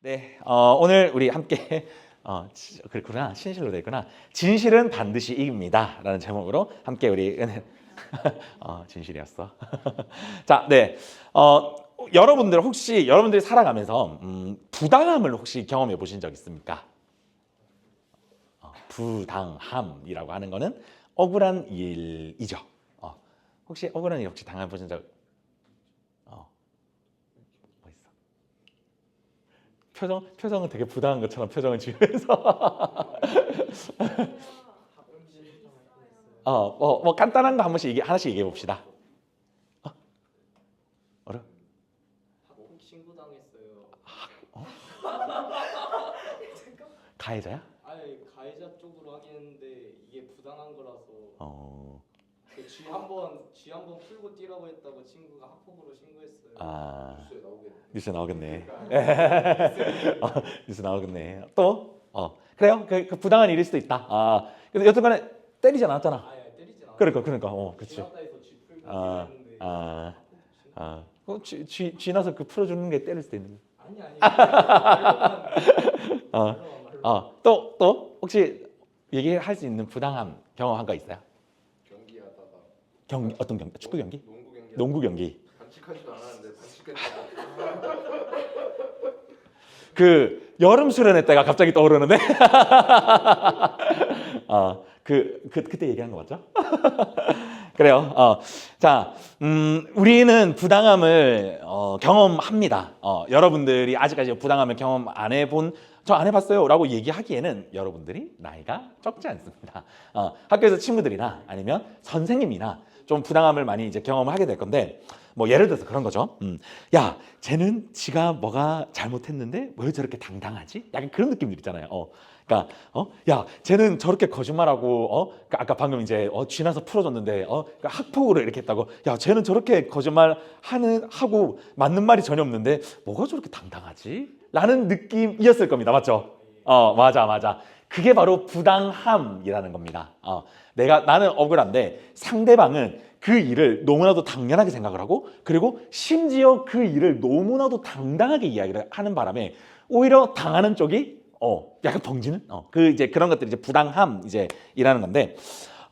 네, 어, 오늘 우리 함께 어, 지- 그렇구나 신실로 되구나 진실은 반드시 이깁니다라는 제목으로 함께 우리 은혜 어, 진실이었어. 자, 네, 어, 여러분들 혹시 여러분들이 살아가면서 음, 부당함을 혹시 경험해 보신 적 있습니까? 어, 부당함이라고 하는 거는 억울한 일이죠. 어, 혹시 억울한 일 혹시 당해 보신 적? 어, 뭐 있어? 표정 표정은 되게 부당한 것처럼 표정을 지으면서 어, 뭐, 뭐 간단한 거 한 번씩 얘기, 하나씩 얘기해 봅시다. 어? 어려? 신고당했어요. 가해자야? 아니 가해자 쪽으로 하긴 했는데 이게 부당한 거라서 어, 쥐 한번 쥐 한번 풀고 뛰라고 했다고 친구가 학폭으로 신고했어요. 아, 뉴스에 나오겠네. 뉴스 나오겠네. 어, 뉴스 나오겠네. 또, 어, 그래요? 그, 그 부당한 일일 수도 있다. 아, 근데 여튼간에 때리진 않았잖아. 아예 때리진 않아. 그러니까, 그러니까, 어, 그렇지. 쥐 풀고 아, 아, 아, 그 쥐, 쥐, 쥐나서 그 풀어주는 게 때릴 수도 있는. 아니 아니. 말로만 어, 말로만 말로. 어, 또, 또 혹시 얘기할 수 있는 부당함 경험한 거 있어요? 경 어떤 경기? 축구 경기? 농구 경기 농구 경기. 반칙하지도 않았는데 반칙했다고 그 여름 수련회 때가 갑자기 떠오르는데. 어, 그, 그 그때 얘기한 거 맞죠? 그래요. 어, 자, 음, 우리는 부당함을 어, 경험합니다. 어, 여러분들이 아직까지 부당함을 경험 안 해본 저 안 해봤어요 라고 얘기하기에는 여러분들이 나이가 적지 않습니다. 어, 학교에서 친구들이나 아니면 선생님이나 좀 부당함을 많이 이제 경험을 하게 될 건데 뭐 예를 들어서 그런 거죠. 음, 야, 쟤는 지가 뭐가 잘못했는데 왜 저렇게 당당하지? 약간 그런 느낌들 있잖아요. 어, 그러니까 어, 야, 쟤는 저렇게 거짓말하고 어, 그러니까 아까 방금 이제 어, 쥐나서 풀어줬는데 어, 그러니까 학폭으로 이렇게 했다고. 야, 쟤는 저렇게 거짓말 하는 하고 맞는 말이 전혀 없는데 뭐가 저렇게 당당하지? 라는 느낌이었을 겁니다. 맞죠? 어, 맞아, 맞아. 그게 바로 부당함이라는 겁니다. 어, 내가 나는 억울한데 상대방은 그 일을 너무나도 당연하게 생각을 하고 그리고 심지어 그 일을 너무나도 당당하게 이야기를 하는 바람에 오히려 당하는 쪽이 어 약간 벙지는 어 그 이제 그런 것들이 이제 부당함 이제 이라는 건데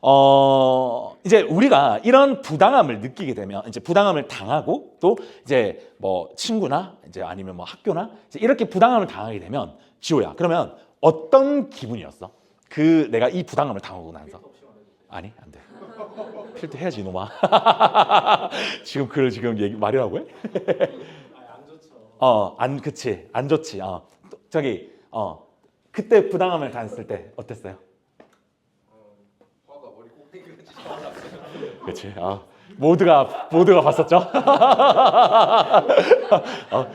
어 이제 우리가 이런 부당함을 느끼게 되면 이제 부당함을 당하고 또 이제 뭐 친구나 이제 아니면 뭐 학교나 이렇게 부당함을 당하게 되면 지호야 그러면 어떤 기분이었어? 그 내가 이 부당함을 당하고 나서 아니 안 돼. 필드 해야지 이놈아. 지금 그걸 지금 얘기 말이라고 해? 어, 안 그치. 안 좋지. 어. 또 저기 어. 그때 부당함을 당했을 때 어땠어요? 그치. 어. 모두가 모두가 봤었죠. 어.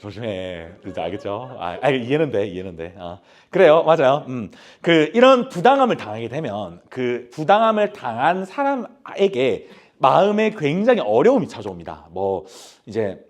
조심해. 알겠죠? 아, 아, 이해는 돼. 이해는 돼. 어. 그래요. 맞아요. 음. 그 이런 부당함을 당하게 되면 그 부당함을 당한 사람에게 마음에 굉장히 어려움이 찾아옵니다. 뭐 이제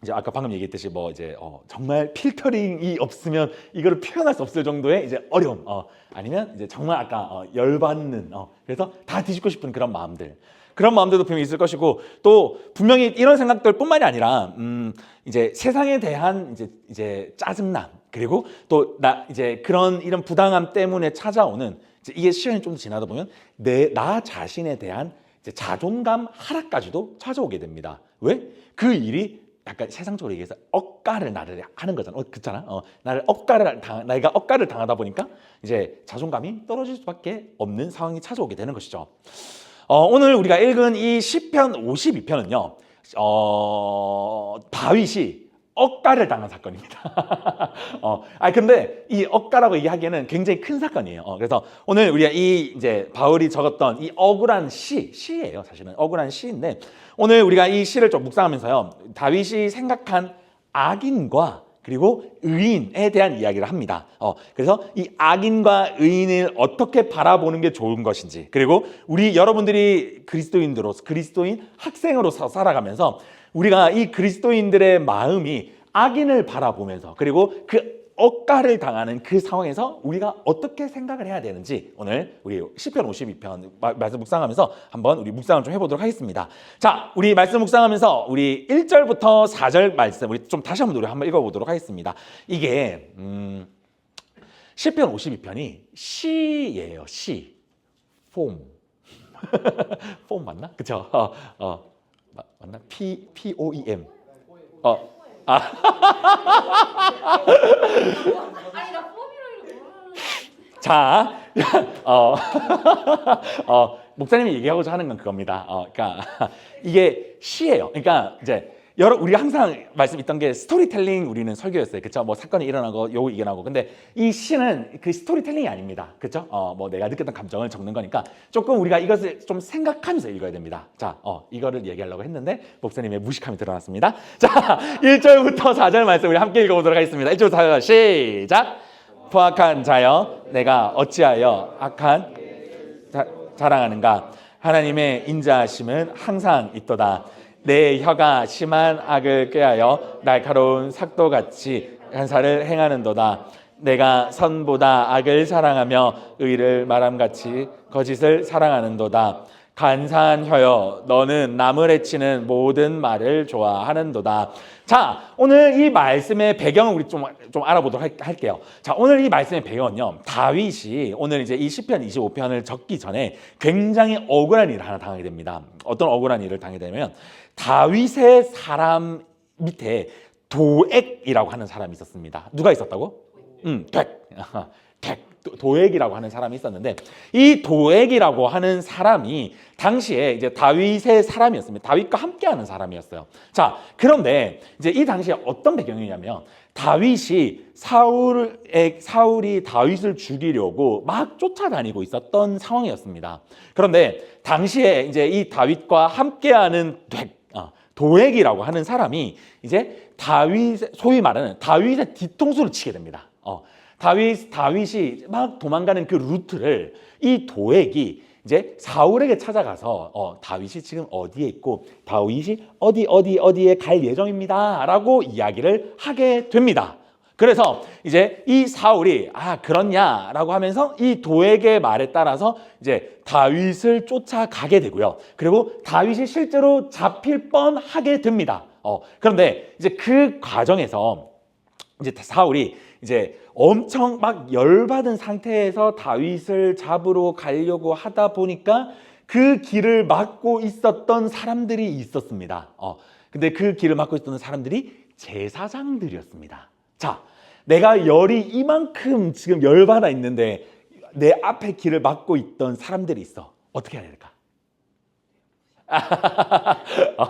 이제 아까 방금 얘기했듯이 뭐 이제 어, 정말 필터링이 없으면 이거를 표현할 수 없을 정도의 이제 어려움 어, 아니면 이제 정말 아까 어, 열받는 어, 그래서 다 뒤집고 싶은 그런 마음들 그런 마음들도 분명히 있을 것이고 또 분명히 이런 생각들뿐만이 아니라 음, 이제 세상에 대한 이제 이제 짜증남 그리고 또 나 이제 그런 이런 부당함 때문에 찾아오는 이제 이게 시간이 좀더 지나다 보면 내 나 자신에 대한 이제 자존감 하락까지도 찾아오게 됩니다. 왜? 그 일이 약간 세상적으로 얘기해서 억가를 나를 하는 거잖아. 어, 그렇잖아. 어, 나를 억가를 당, 내가 억가를 당하다 보니까 이제 자존감이 떨어질 수밖에 없는 상황이 찾아오게 되는 것이죠. 어, 오늘 우리가 읽은 이 시편 52편은요. 어, 다윗이 억가를 당한 사건입니다. 어, 아 근데 이 억가라고 얘기하기에는 굉장히 큰 사건이에요. 어, 그래서 오늘 우리가 이 이제 바울이 적었던 이 억울한 시, 시예요. 사실은 억울한 시인데 오늘 우리가 이 시를 좀 묵상하면서요. 다윗이 생각한 악인과 그리고 의인에 대한 이야기를 합니다. 어, 그래서 이 악인과 의인을 어떻게 바라보는 게 좋은 것인지, 그리고 우리 여러분들이 그리스도인들로서 그리스도인 학생으로서 살아가면서 우리가 이 그리스도인들의 마음이 악인을 바라보면서 그리고 그 억가를 당하는 그 상황에서 우리가 어떻게 생각을 해야 되는지 오늘 우리 시편 52편 마- 말씀 묵상하면서 한번 우리 묵상을 좀 해보도록 하겠습니다. 자, 우리 말씀 묵상하면서 우리 1절부터 4절 말씀 우리 좀 다시 한번 우리 한번 읽어보도록 하겠습니다. 이게 음, 시편 52편이 시예요, 시. 폼. 폼 맞나? 그쵸? 어, 어, 마- 맞나? P P O E M. 어, 아니 나 자, 어, 어, 목사님이 얘기하고자 하는 건 그겁니다. 어, 그러니까 이게 시예요. 그러니까 이제 여러 우리가 항상 말씀 있던 게 스토리텔링 우리는 설교였어요. 그렇죠? 뭐 사건이 일어나고 요거 이겨나고. 근데 이 시는 그 스토리텔링이 아닙니다. 그렇죠? 어, 뭐 내가 느꼈던 감정을 적는 거니까 조금 우리가 이것을 좀 생각하면서 읽어야 됩니다. 자, 어, 이거를 얘기하려고 했는데 목사님의 무식함이 드러났습니다. 자, 1절부터 4절 말씀 우리 함께 읽어보도록 하겠습니다. 1절부터 4절 시작. 포악한 자여 내가 어찌하여 악한 자, 자랑하는가 하나님의 인자하심은 항상 있도다 내 혀가 심한 악을 꾀하여 날카로운 삭도같이 간사를 행하는도다. 내가 선보다 악을 사랑하며 의를 말함같이 거짓을 사랑하는도다. 간사한 혀여 너는 남을 해치는 모든 말을 좋아하는도다. 자 오늘 이 말씀의 배경을 우리 좀, 좀 알아보도록 할- 할게요. 자 오늘 이 말씀의 배경은요 다윗이 오늘 이제 이 시편 25편을 적기 전에 굉장히 억울한 일을 하나 당하게 됩니다. 어떤 억울한 일을 당하게 되면 다윗의 사람 밑에 도액이라고 하는 사람이 있었습니다 누가 있었다고? 음, 덱. 덱. 도- 도액이라고 하는 사람이 있었는데 이 도액이라고 하는 사람이 당시에 이제 다윗의 사람이었습니다. 다윗과 함께하는 사람이었어요. 자, 그런데 이제 이 당시에 어떤 배경이냐면 다윗이 사울의 사울이 다윗을 죽이려고 막 쫓아다니고 있었던 상황이었습니다. 그런데 당시에 이제 이 다윗과 함께하는 덱, 어, 도액이라고 하는 사람이 이제 다윗 소위 말하는 다윗의 뒤통수를 치게 됩니다. 어, 다윗 다윗이 막 도망가는 그 루트를 이 도액이 이제 사울에게 찾아가서 어, 다윗이 지금 어디에 있고 다윗이 어디 어디 어디에 갈 예정입니다라고 이야기를 하게 됩니다. 그래서 이제 이 사울이 아 그렇냐라고 하면서 이 도액의 말에 따라서 이제 다윗을 쫓아가게 되고요. 그리고 다윗이 실제로 잡힐 뻔하게 됩니다. 어, 그런데 이제 그 과정에서 이제 사울이 이제 엄청 막 열받은 상태에서 다윗을 잡으러 가려고 하다 보니까 그 길을 막고 있었던 사람들이 있었습니다. 어, 근데 그 길을 막고 있었던 사람들이 제사장들이었습니다. 자, 내가 열이 이만큼 지금 열받아 있는데 내 앞에 길을 막고 있던 사람들이 있어. 어떻게 해야 될까? 어,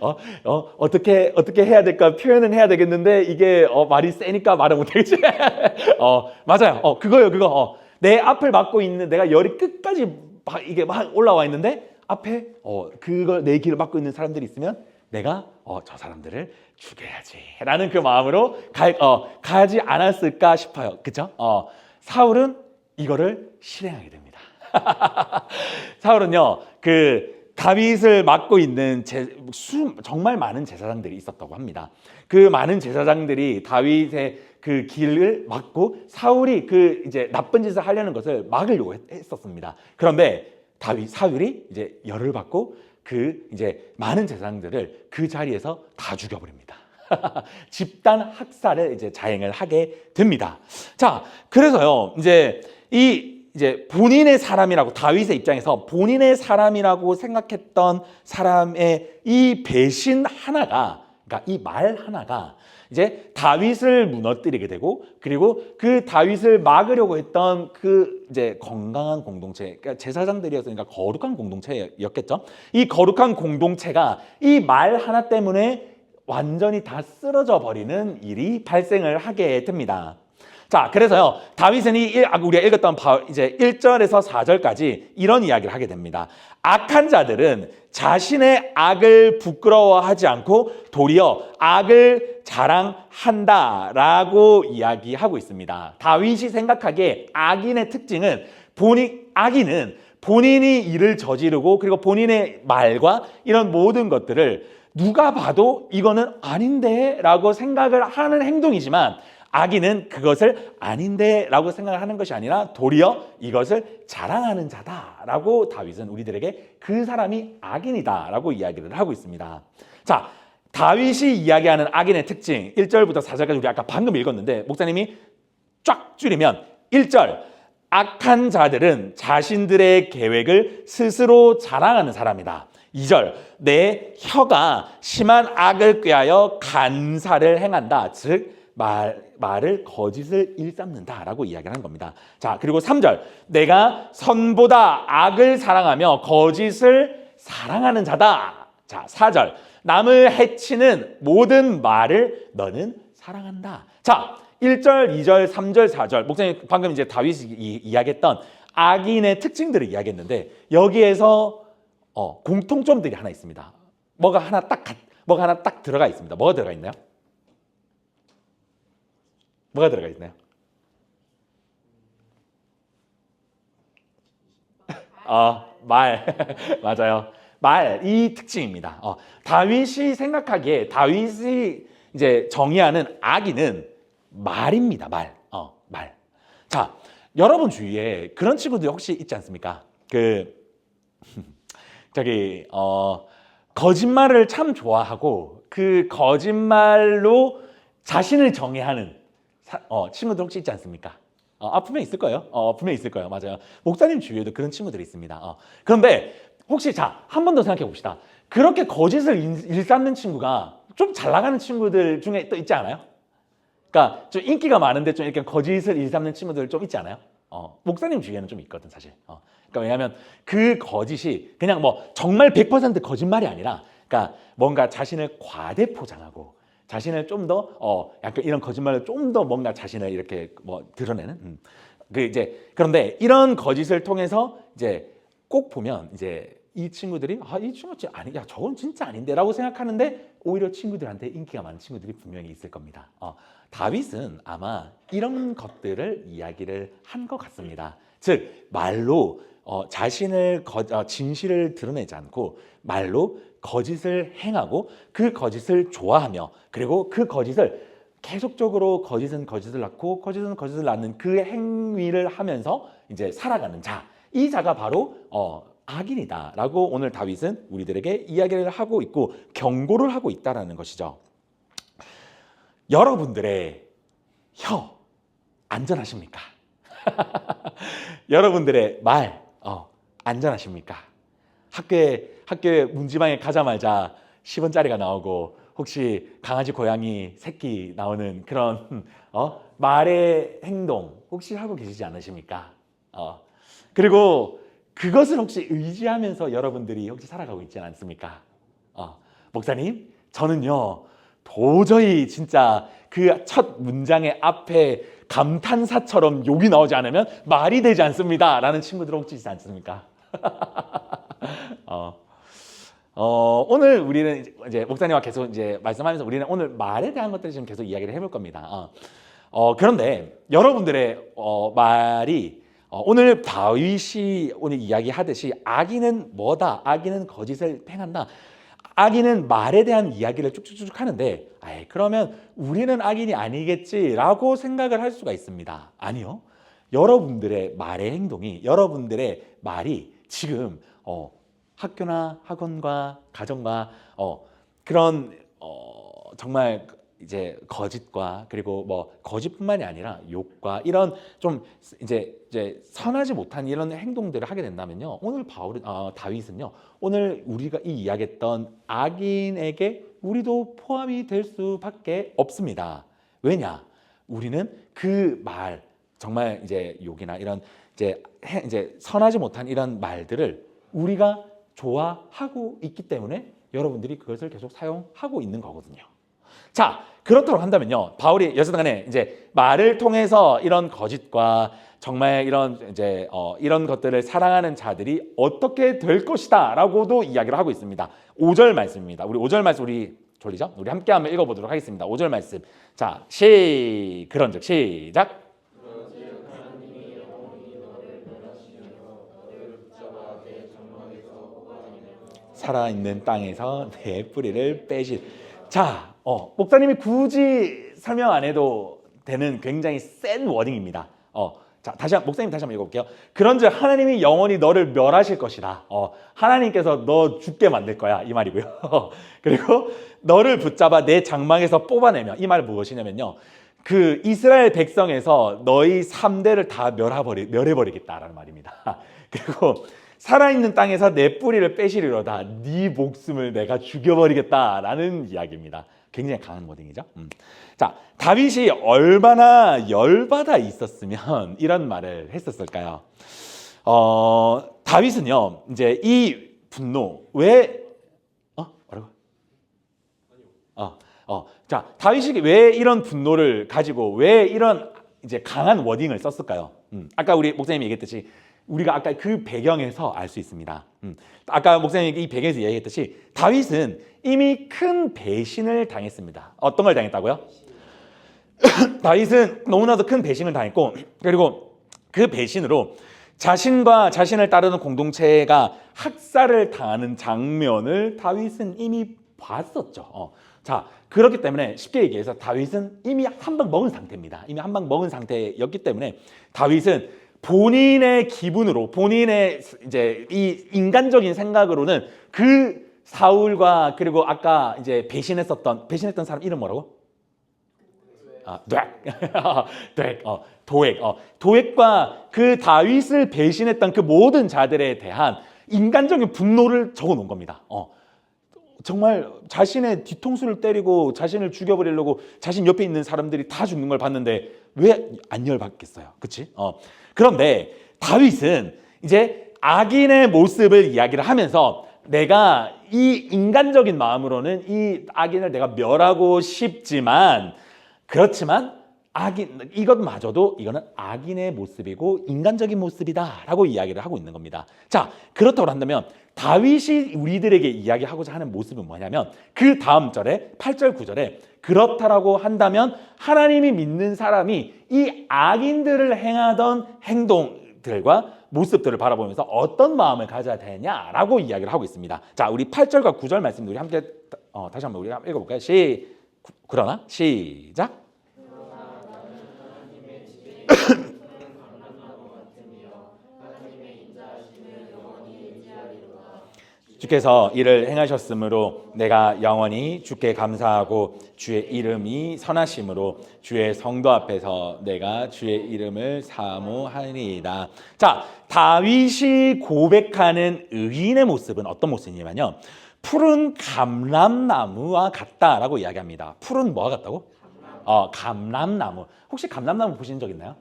어, 어, 어 떻게 어떻게 해야 될까 표현은 해야 되겠는데 이게 어, 말이 세니까 말을 못하겠지. 어, 맞아요. 어, 그거요, 그거. 어, 내 앞을 막고 있는 내가 열이 끝까지 막 이게 막 올라와 있는데 앞에 어, 그걸 내 길을 막고 있는 사람들이 있으면 내가 어, 저 사람들을 죽여야지 라는 그 마음으로 가, 어, 가지 않았을까 싶어요. 그죠? 어, 사울은 이거를 실행하게 됩니다. 사울은요, 그 다윗을 맡고 있는 제, 수, 정말 많은 제사장들이 있었다고 합니다. 그 많은 제사장들이 다윗의 그 길을 막고 사울이 그 이제 나쁜 짓을 하려는 것을 막으려고 했, 했었습니다. 그런데 다윗 사울이 이제 열을 받고 그 이제 많은 제사장들을 그 자리에서 다 죽여버립니다. 집단 학살을 이제 자행을 하게 됩니다. 자, 그래서요, 이제 이 이제 본인의 사람이라고 다윗의 입장에서 본인의 사람이라고 생각했던 사람의 이 배신 하나가, 그러니까 이 말 하나가 이제 다윗을 무너뜨리게 되고 그리고 그 다윗을 막으려고 했던 그 이제 건강한 공동체, 그러니까 제사장들이었으니까 거룩한 공동체였겠죠. 이 거룩한 공동체가 이 말 하나 때문에 완전히 다 쓰러져 버리는 일이 발생을 하게 됩니다. 자, 그래서요, 다윗은 이 일- 아, 우리가 읽었던 바- 이제 1절에서 4절까지 이런 이야기를 하게 됩니다. 악한 자들은 자신의 악을 부끄러워하지 않고 도리어 악을 자랑한다라고 이야기하고 있습니다. 다윗이 생각하기에 악인의 특징은 본인 악인은 본인이 일을 저지르고 그리고 본인의 말과 이런 모든 것들을 누가 봐도 이거는 아닌데라고 생각을 하는 행동이지만 악인은 그것을 아닌데라고 생각하는 것이 아니라 도리어 이것을 자랑하는 자다라고 다윗은 우리들에게 그 사람이 악인이다라고 이야기를 하고 있습니다. 자, 다윗이 이야기하는 악인의 특징 1절부터 4절까지 우리 아까 방금 읽었는데 목사님이 쫙 줄이면 1절 악한 자들은 자신들의 계획을 스스로 자랑하는 사람이다. 2절 내 혀가 심한 악을 꾀하여 간사를 행한다. 즉 말, 말을 거짓을 일삼는다라고 이야기하는 겁니다. 자, 그리고 3절 내가 선보다 악을 사랑하며 거짓을 사랑하는 자다. 자, 4절 남을 해치는 모든 말을 너는 사랑한다. 자, 1절, 2절, 3절, 4절. 목사님 방금 이제 다윗이 이- 이야기했던 악인의 특징들을 이야기했는데 여기에서 어, 공통점들이 하나 있습니다. 뭐가 하나 딱 가- 뭐가 하나 딱 들어가 있습니다. 뭐가 들어가 있나요? 뭐가 들어가 있나요? 어, 말 맞아요. 말 이 특징입니다. 어, 다윗이 생각하기에 다윗이 이제 정의하는 악인은 말입니다. 말. 어, 말. 자, 여러분 주위에 그런 친구들 혹시 있지 않습니까? 그 저기 어 거짓말을 참 좋아하고 그 거짓말로 자신을 정의하는 사- 어, 친구들 혹시 있지 않습니까? 어, 아, 분명 있을 거예요. 어, 분명 있을 거예요. 맞아요. 목사님 주위에도 그런 친구들이 있습니다. 어. 그런데 혹시 자, 한 번 더 생각해 봅시다. 그렇게 거짓을 일- 일삼는 친구가 좀 잘 나가는 친구들 중에 또 있지 않아요? 그러니까 좀 인기가 많은데 좀 이렇게 거짓을 일삼는 친구들 좀 있지 않아요? 어, 목사님 주위에는 좀 있거든 사실. 어, 그러니까 왜냐하면 그 거짓이 그냥 뭐 정말 100% 거짓말이 아니라, 그러니까 뭔가 자신을 과대 포장하고 자신을 좀 더 어, 약간 이런 거짓말을 좀 더 뭔가 자신을 이렇게 뭐 드러내는. 음. 그 이제 그런데 이런 거짓을 통해서 이제 꼭 보면 이제 이 친구들이 아 이 친구 진짜 아니 야 저건 진짜 아닌데라고 생각하는데 오히려 친구들한테 인기가 많은 친구들이 분명히 있을 겁니다. 어, 다윗은 아마 이런 것들을 이야기를 한 것 같습니다. 즉 말로 어, 자신을 거, 어, 진실을 드러내지 않고 말로 거짓을 행하고 그 거짓을 좋아하며 그리고 그 거짓을 계속적으로 거짓은 거짓을 낳고 거짓은 거짓을 낳는 그 행위를 하면서 이제 살아가는 자. 이 자가 바로 어, 악인이다라고 오늘 다윗은 우리들에게 이야기를 하고 있고 경고를 하고 있다라는 것이죠. 여러분들의 혀 안전하십니까? 여러분들의 말 어, 안전하십니까? 학교에 학교에 문지방에 가자마자 10원짜리가 나오고 혹시 강아지 고양이 새끼 나오는 그런 어, 말의 행동 혹시 하고 계시지 않으십니까? 어, 그리고 그것을 혹시 의지하면서 여러분들이 혹시 살아가고 있지 않습니까? 어, 목사님, 저는요 도저히 진짜 그 첫 문장의 앞에 감탄사처럼 욕이 나오지 않으면 말이 되지 않습니다라는 친구들 혹시 있지 않습니까? 어, 어, 오늘 우리는 이제- 이제 목사님과 계속 이제 말씀하면서 우리는 오늘 말에 대한 것들을 지금 계속 이야기를 해볼 겁니다. 어, 어, 그런데 여러분들의 어, 말이 어, 오늘 다윗이 오늘 이야기하듯이 악인은 뭐다? 악인은 거짓을 행한다. 악인은 말에 대한 이야기를 쭉쭉쭉 하는데, 아이, 그러면 우리는 악인이 아니겠지라고 생각을 할 수가 있습니다. 아니요. 여러분들의 말의 행동이, 여러분들의 말이 지금 어, 학교나 학원과 가정과 어, 그런 어, 정말 이제 거짓과 그리고 뭐 거짓뿐만이 아니라 욕과 이런 좀 이제 이제 선하지 못한 이런 행동들을 하게 된다면요. 오늘 바울 어, 다윗은요. 오늘 우리가 이 이야기했던 악인에게 우리도 포함이 될 수밖에 없습니다. 왜냐? 우리는 그 말 정말 이제 욕이나 이런 이제 해- 이제 선하지 못한 이런 말들을 우리가 좋아하고 있기 때문에 여러분들이 그것을 계속 사용하고 있는 거거든요. 자, 그렇다고 한다면요. 바울이 여전간에 이제 말을 통해서 이런 거짓과 정말 이런 이제 어, 이런 것들을 사랑하는 자들이 어떻게 될 것이다라고도 이야기를 하고 있습니다. 5절 말씀입니다. 우리 5절 말씀 우리 졸리죠? 우리 함께 한번 읽어 보도록 하겠습니다. 5절 말씀. 자, 시 그런즉 시작. 살아있는 땅에서 내 뿌리를 빼실. 자, 어, 목사님이 굳이 설명 안 해도 되는 굉장히 센 워딩입니다. 어, 자 다시 한 목사님 다시 한번 읽어볼게요. 그런즉 하나님이 영원히 너를 멸하실 것이다. 어, 하나님께서 너 죽게 만들 거야 이 말이고요. 그리고 너를 붙잡아 내 장막에서 뽑아내며 이 말은 무엇이냐면요. 그 이스라엘 백성에서 너희 3대를 다 멸해버리, 멸해버리겠다라는 말입니다. 그리고 살아있는 땅에서 내 뿌리를 빼시리로다. 네 목숨을 내가 죽여버리겠다라는 이야기입니다. 굉장히 강한 워딩이죠. 음. 자, 다윗이 얼마나 열받아 있었으면 이런 말을 했었을까요? 어, 다윗은요, 이제 이 분노 왜 어, 뭐라고? 어, 어, 자, 다윗이 왜 이런 분노를 가지고 왜 이런 이제 강한 워딩을 썼을까요? 음, 아까 우리 목사님이 얘기했듯이 우리가 아까 그 배경에서 알 수 있습니다. 음, 아까 목사님이 이 배경에서 얘기했듯이 다윗은 이미 큰 배신을 당했습니다. 어떤 걸 당했다고요? 다윗은 너무나도 큰 배신을 당했고 그리고 그 배신으로 자신과 자신을 따르는 공동체가 학살을 당하는 장면을 다윗은 이미 봤었죠. 어. 자 그렇기 때문에 쉽게 얘기해서 다윗은 이미 한 방 먹은 상태입니다. 이미 한 방 먹은 상태였기 때문에 다윗은 본인의 기분으로 본인의 이제 이 인간적인 생각으로는 그 사울과 그리고 아까 이제 배신했었던 배신했던 사람 이름 뭐라고? 아, 도액, 어, 도액, 어, 도액과 그 다윗을 배신했던 그 모든 자들에 대한 인간적인 분노를 적어놓은 겁니다. 어, 정말 자신의 뒤통수를 때리고 자신을 죽여버리려고 자신 옆에 있는 사람들이 다 죽는 걸 봤는데 왜 안 열받겠어요? 그치? 어. 그런데 다윗은 이제 악인의 모습을 이야기를 하면서 내가 이 인간적인 마음으로는 이 악인을 내가 멸하고 싶지만 그렇지만 악인 이것마저도 이거는 악인의 모습이고 인간적인 모습이다라고 이야기를 하고 있는 겁니다. 자 그렇다고 한다면 다윗이 우리들에게 이야기하고자 하는 모습은 뭐냐면 그 다음 절에 8절 9절에 그렇다라고 한다면 하나님이 믿는 사람이 이 악인들을 행하던 행동들과 모습들을 바라보면서 어떤 마음을 가져야 되냐라고 이야기를 하고 있습니다. 자 우리 8절과 9절 말씀 우리 함께 어, 다시 한번 우리 한번 읽어볼까요? 시 그러나 시작. 주께서 이를 행하셨으므로 내가 영원히 주께 감사하고 주의 이름이 선하심으로 주의 성도 앞에서 내가 주의 이름을 사모하리이다. 자, 다윗이 고백하는 의인의 모습은 어떤 모습이냐면요. 푸른 감람나무와 같다라고 이야기합니다. 푸른 뭐와 같다고? 어, 감람나무. 혹시 감람나무 보신 적 있나요?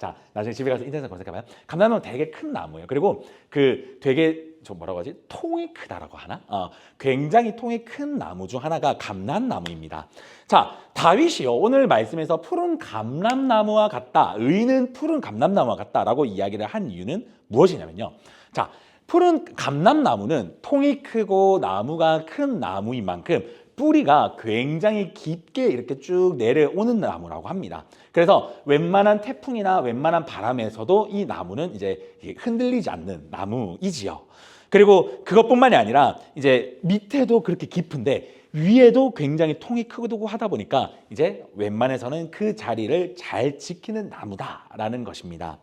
자, 나중에 집에 가서 인터넷에 검색해봐요. 감람나무는 되게 큰 나무예요. 그리고 그 되게 저 뭐라고 하지? 통이 크다라고 하나? 어, 굉장히 통이 큰 나무 중 하나가 감람나무입니다. 자, 다윗이요. 오늘 말씀에서 푸른 감람나무와 같다. 의는 푸른 감람나무와 같다라고 이야기를 한 이유는 무엇이냐면요. 자, 푸른 감람나무는 통이 크고 나무가 큰 나무인 만큼 뿌리가 굉장히 깊게 이렇게 쭉 내려오는 나무라고 합니다. 그래서 웬만한 태풍이나 웬만한 바람에서도 이 나무는 이제 흔들리지 않는 나무이지요. 그리고 그것뿐만이 아니라 이제 밑에도 그렇게 깊은데 위에도 굉장히 통이 크고 하다 보니까 이제 웬만해서는 그 자리를 잘 지키는 나무다라는 것입니다.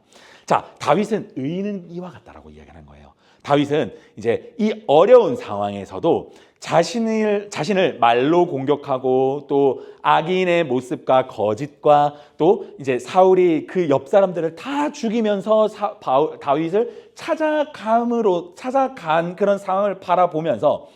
자, 다윗은 의인은 이와 같다라고 이야기하는 거예요. 다윗은 이제 이 어려운 상황에서도 자신을 자신을 말로 공격하고 또 악인의 모습과 거짓과 또 이제 사울이 그 옆 사람들을 다 죽이면서 사, 바울, 다윗을 찾아감으로 찾아간 그런 상황을 바라보면서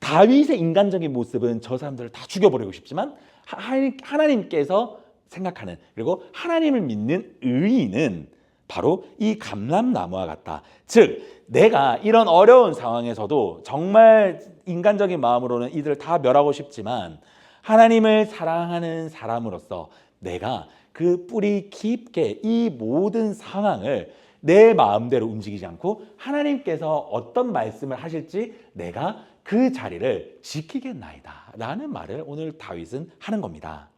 다윗의 인간적인 모습은 저 사람들을 다 죽여버리고 싶지만 하나님, 하나님께서 생각하는 그리고 하나님을 믿는 의인은 바로 이 감람나무와 같다. 즉 내가 이런 어려운 상황에서도 정말 인간적인 마음으로는 이들을 다 멸하고 싶지만 하나님을 사랑하는 사람으로서 내가 그 뿌리 깊게 이 모든 상황을 내 마음대로 움직이지 않고 하나님께서 어떤 말씀을 하실지 내가 그 자리를 지키겠나이다 라는 말을 오늘 다윗은 하는 겁니다.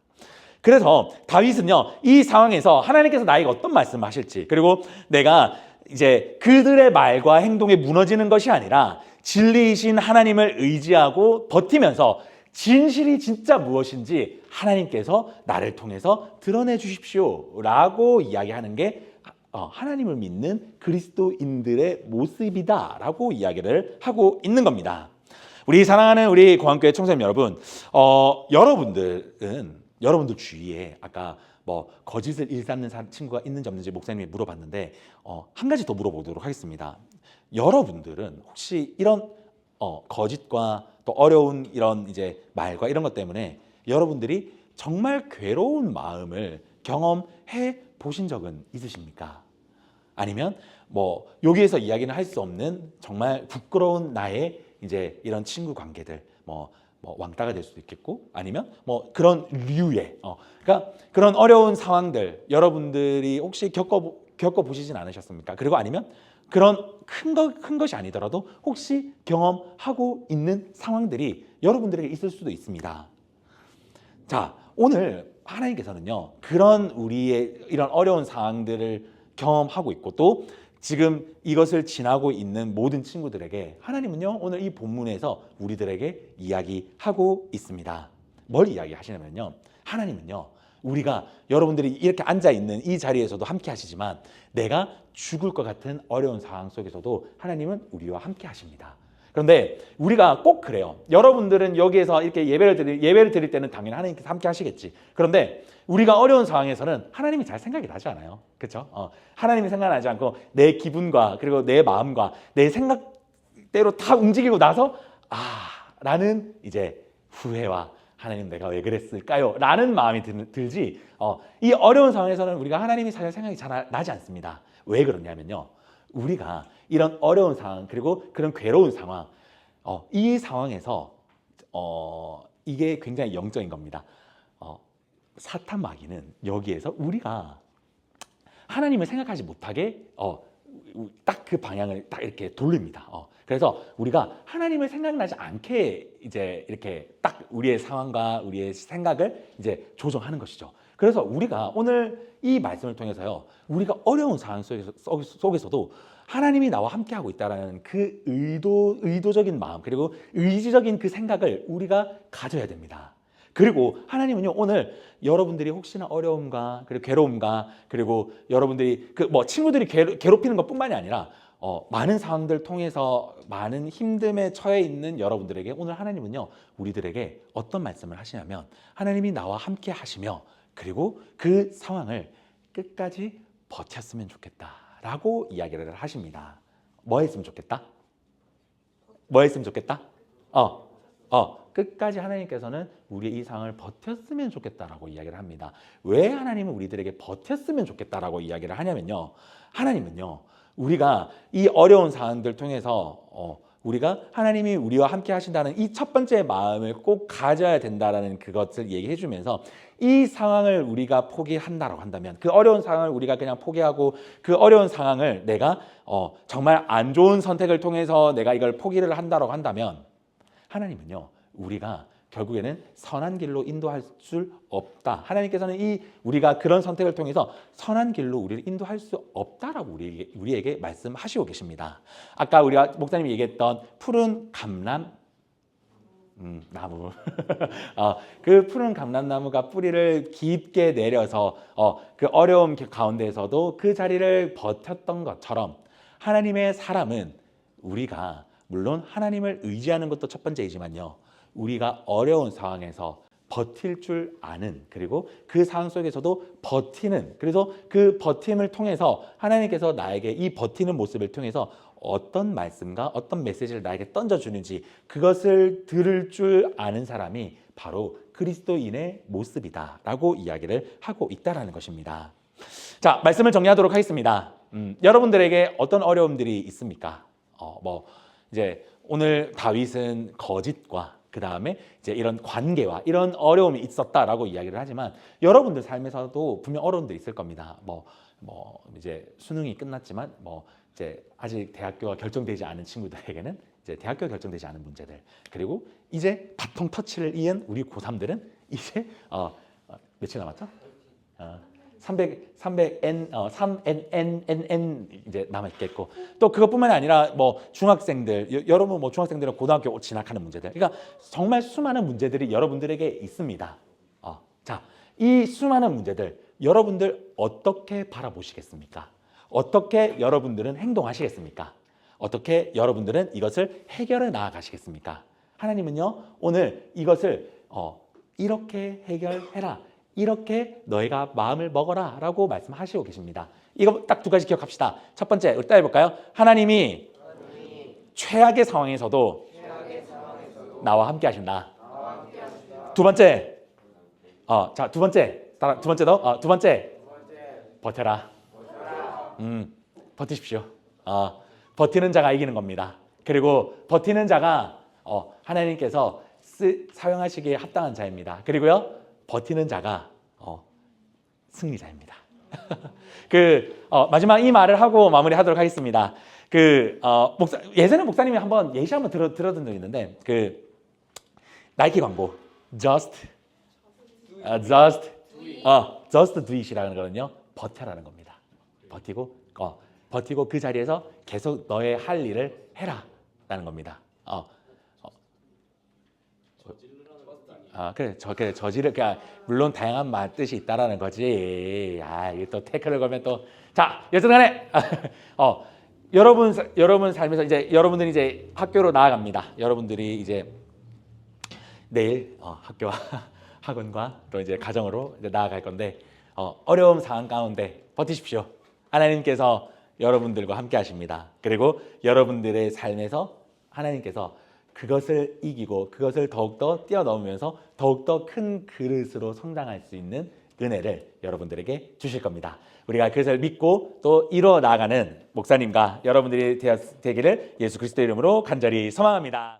그래서 다윗은요 이 상황에서 하나님께서 나에게 어떤 말씀을 하실지 그리고 내가 이제 그들의 말과 행동에 무너지는 것이 아니라 진리이신 하나님을 의지하고 버티면서 진실이 진짜 무엇인지 하나님께서 나를 통해서 드러내 주십시오 라고 이야기하는 게 어, 하나님을 믿는 그리스도인들의 모습이다 라고 이야기를 하고 있는 겁니다. 우리 사랑하는 우리 고한교회 청소년 여러분, 어, 여러분들은 여러분들 주위에 아까 뭐 거짓을 일삼는 사- 친구가 있는지 없는지 목사님이 물어봤는데 어, 한 가지 더 물어보도록 하겠습니다. 여러분들은 혹시 이런 어, 거짓과 또 어려운 이런 이제 말과 이런 것 때문에 여러분들이 정말 괴로운 마음을 경험해 보신 적은 있으십니까? 아니면 뭐 여기에서 이야기는 할 수 없는 정말 부끄러운 나의 이제 이런 친구 관계들 뭐, 뭐 왕따가 될 수도 있겠고 아니면 뭐 그런 류의 어 그러니까 그런 어려운 상황들 여러분들이 혹시 겪어 겪어 보시진 않으셨습니까? 그리고 아니면 그런 큰, 거, 큰 것이 아니더라도 혹시 경험하고 있는 상황들이 여러분들에게 있을 수도 있습니다. 자, 오늘 하나님께서는요, 그런 우리의 이런 어려운 상황들을 경험하고 있고 또 지금 이것을 지나고 있는 모든 친구들에게 하나님은요, 오늘 이 본문에서 우리들에게 이야기하고 있습니다. 뭘 이야기하시냐면요, 하나님은요, 우리가 여러분들이 이렇게 앉아 있는 이 자리에서도 함께 하시지만 내가 죽을 것 같은 어려운 상황 속에서도 하나님은 우리와 함께 하십니다. 그런데 우리가 꼭 그래요. 여러분들은 여기에서 이렇게 예배를 드릴, 예배를 드릴 때는 당연히 하나님께서 함께 하시겠지. 그런데 우리가 어려운 상황에서는 하나님이 잘 생각이 나지 않아요. 그렇죠? 어, 하나님이 생각나지 않고 내 기분과 그리고 내 마음과 내 생각대로 다 움직이고 나서 아 라는 이제 후회와 하나님 내가 왜 그랬을까요? 라는 마음이 들, 들지 어, 이 어려운 상황에서는 우리가 하나님이 사실 생각이 잘 나지 않습니다. 왜 그러냐면요. 우리가 이런 어려운 상황 그리고 그런 괴로운 상황 어, 이 상황에서 어, 이게 굉장히 영적인 겁니다. 어, 사탄 마귀는 여기에서 우리가 하나님을 생각하지 못하게 어, 딱 그 방향을 딱 이렇게 돌립니다. 어, 그래서 우리가 하나님을 생각나지 않게 이제 이렇게 딱 우리의 상황과 우리의 생각을 이제 조정하는 것이죠. 그래서 우리가 오늘 이 말씀을 통해서요, 우리가 어려운 상황 속에서, 속- 속에서도 하나님이 나와 함께하고 있다라는 그 의도, 의도적인 마음, 그리고 의지적인 그 생각을 우리가 가져야 됩니다. 그리고 하나님은요 오늘 여러분들이 혹시나 어려움과 그리고 괴로움과 그리고 여러분들이 그 뭐 친구들이 괴- 괴롭히는 것 뿐만이 아니라 어, 많은 상황들 통해서 많은 힘듦에 처해 있는 여러분들에게 오늘 하나님은요 우리들에게 어떤 말씀을 하시냐면 하나님이 나와 함께 하시며 그리고 그 상황을 끝까지 버텼으면 좋겠다라고 이야기를 하십니다. 뭐 했으면 좋겠다? 뭐 했으면 좋겠다? 어, 어, 끝까지 하나님께서는 우리의 이 상황을 버텼으면 좋겠다라고 이야기를 합니다. 왜 하나님은 우리들에게 버텼으면 좋겠다라고 이야기를 하냐면요. 하나님은요, 우리가 이 어려운 상황들 통해서 어, 우리가 하나님이 우리와 함께 하신다는 이 첫 번째 마음을 꼭 가져야 된다라는 그것을 얘기해 주면서 이 상황을 우리가 포기한다라고 한다면 그 어려운 상황을 우리가 그냥 포기하고 그 어려운 상황을 내가 어, 정말 안 좋은 선택을 통해서 내가 이걸 포기를 한다라고 한다면 하나님은요 우리가 결국에는 선한 길로 인도할 수 없다. 하나님께서는 이 우리가 그런 선택을 통해서 선한 길로 우리를 인도할 수 없다라고 우리에게, 우리에게 말씀하시고 계십니다. 아까 우리가 목사님이 얘기했던 푸른 감람 음, 나무. 어, 그 푸른 감람나무가 뿌리를 깊게 내려서 어, 그 어려움 가운데에서도 그 자리를 버텼던 것처럼 하나님의 사람은 우리가 물론 하나님을 의지하는 것도 첫 번째이지만요. 우리가 어려운 상황에서 버틸 줄 아는 그리고 그 상황 속에서도 버티는 그래서 그 버팀을 통해서 하나님께서 나에게 이 버티는 모습을 통해서 어떤 말씀과 어떤 메시지를 나에게 던져주는지 그것을 들을 줄 아는 사람이 바로 그리스도인의 모습이다라고 이야기를 하고 있다라는 것입니다. 자 말씀을 정리하도록 하겠습니다. 음, 여러분들에게 어떤 어려움들이 있습니까? 어, 뭐 이제 오늘 다윗은 거짓과 그 다음에 이제 이런 관계와 이런 어려움이 있었다라고 이야기를 하지만 여러분들 삶에서도 분명 어려움들이 있을 겁니다. 뭐, 뭐 이제 수능이 끝났지만 뭐 이제 아직 대학교가 결정되지 않은 친구들에게는 이제 대학교 가 결정되지 않은 문제들 그리고 이제 바통 터치를 이은 우리 고3들은 이제 어, 어, 며칠 남았죠? 어, 300 300n 어 3n n n n 이제 남아 있겠고 또 그것뿐만 아니라 뭐 중학생들 여- 여러분 뭐 중학생들은 고등학교 진학하는 문제들 그러니까 정말 수많은 문제들이 여러분들에게 있습니다. 어, 자, 이 수많은 문제들 여러분들 어떻게 바라보시겠습니까? 어떻게 여러분들은 행동하시겠습니까? 어떻게 여러분들은 이것을 해결해 나아가시겠습니까? 하나님은요 오늘 이것을 어, 이렇게 해결해라. 이렇게 너희가 마음을 먹어라 라고 말씀하시고 계십니다. 이거 딱 두 가지 기억합시다. 첫 번째, 우리 따라해볼까요? 하나님이 최악의 상황에서도 나와 함께 하신다. 두 번째, 어, 자, 두 번째, 두 번째도, 어, 두 번째, 버텨라. 음, 버티십시오. 어, 버티는 자가 이기는 겁니다. 그리고 버티는 자가 어, 하나님께서 쓰, 사용하시기에 합당한 자입니다. 그리고요, 버티는 자가 어, 승리자입니다. 그 어, 마지막 이 말을 하고 마무리하도록 하겠습니다. 그 어, 목사 예전에 목사님이 한번 예시 한번 들어 들어든 적 있는데 그 나이키 광고 just 아, just 어 just do it이라는 거는요 버텨라는 겁니다. 버티고 어 버티고 그 자리에서 계속 너의 할 일을 해라 라는 겁니다. 어 아, 그래, 저, 그래, 저지를, 그러니까, 물론 다양한 말 뜻이 있다라는 거지. 아, 이게 또 태클을 걸면 또. 자, 여튼 간에, 어, 여러분, 사- 여러분 삶에서 이제 여러분들이 이제 학교로 나아갑니다. 여러분들이 이제 내일 어, 학교와 학원과 또 이제 가정으로 이제 나아갈 건데, 어, 어려운 상황 가운데 버티십시오. 하나님께서 여러분들과 함께 하십니다. 그리고 여러분들의 삶에서 하나님께서 그것을 이기고 그것을 더욱더 뛰어넘으면서 더욱더 큰 그릇으로 성장할 수 있는 은혜를 여러분들에게 주실 겁니다. 우리가 그것을 믿고 또 이루어 나가는 목사님과 여러분들이 되기를 예수 그리스도 이름으로 간절히 소망합니다.